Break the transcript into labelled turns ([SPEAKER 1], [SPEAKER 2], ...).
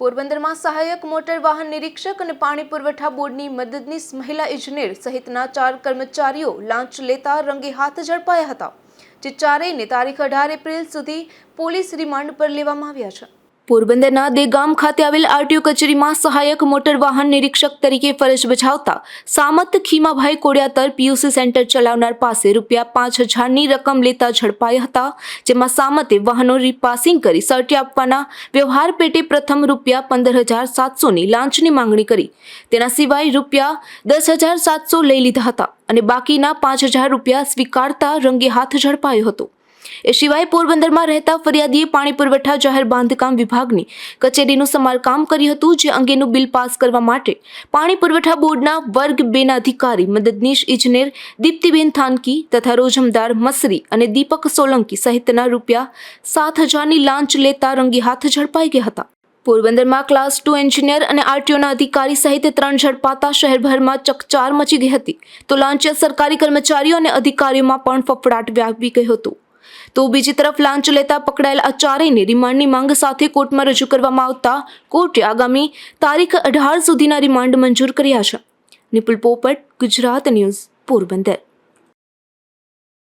[SPEAKER 1] પોરબંદરમાં સહાયક મોટર વાહન નિરીક્ષક અને પાણી પુરવઠા બોર્ડની મદદનીશ મહિલા ઇજનેર સહિતના ચાર કર્મચારીઓ લાંચ લેતા રંગે હાથ ઝડપાયા હતા, જે ચારેયને તારીખ અઢાર એપ્રિલ સુધી પોલીસ રિમાન્ડ પર લેવામાં આવ્યા છે. પોરબંદરના દેગામ ખાતે આવેલ આરટીઓ કચેરીમાં સહાયક મોટર વાહન નિરીક્ષક તરીકે ફરજ બજાવતા સામત ખીમાભાઈ કોડિયાતર પીયુસી સેન્ટર ચલાવનાર પાસે રૂપિયા પાંચ હજારની રકમ લેતા ઝડપાયા હતા, જેમાં સામતે વાહનો રીપાસિંગ કરી સર્ટી આપવાના વ્યવહાર પેટે પ્રથમ રૂપિયા પંદર હજાર સાતસોની લાંચની માંગણી કરી. તેના સિવાય રૂપિયા દસ હજાર સાતસો લઈ લીધા હતા અને બાકીના પાંચ હજાર રૂપિયા સ્વીકારતા રંગે હાથ ઝડપાયો હતો. એ સિવાય પોરબંદરમાં રહેતા ફરિયાદીએ પાણી પુરવઠા જાહેર બાંધકામ વિભાગની કચેરીનું સમારકામ કર્યું હતું, જે અંગેનું બિલ પાસ કરવા માટે પાણી પુરવઠા બોર્ડના વર્ગ બેના અધિકારી મદદનીશ ઇજનેર દીપ્તિબેન થાનકી તથા રોજમદાર મસરી અને દીપક સોલંકી સહિતના રૂપિયા સાત હજારની લાંચ લેતા રંગી હાથ ઝડપાઈ ગયા હતા. પોરબંદરમાં ક્લાસ ટુ એન્જિનિયર અને આરટીઓના અધિકારી સહિત ત્રણ ઝડપાતા શહેરભરમાં ચકચાર મચી ગઈ હતી. તો લાંચિયા સરકારી કર્મચારીઓ અને અધિકારીઓમાં પણ ફફડાટ વ્યાપી ગયો હતો. તો બીજી તરફ લાંચ લેતા પકડાયેલ આ ચારેયને રિમાન્ડની માંગ સાથે કોર્ટમાં રજૂ કરવામાં આવતા કોર્ટે આગામી તારીખ અઢાર સુધીના રિમાન્ડ મંજૂર કર્યા છે. નિપુલ પોપટ, ગુજરાત ન્યૂઝ, પોરબંદર.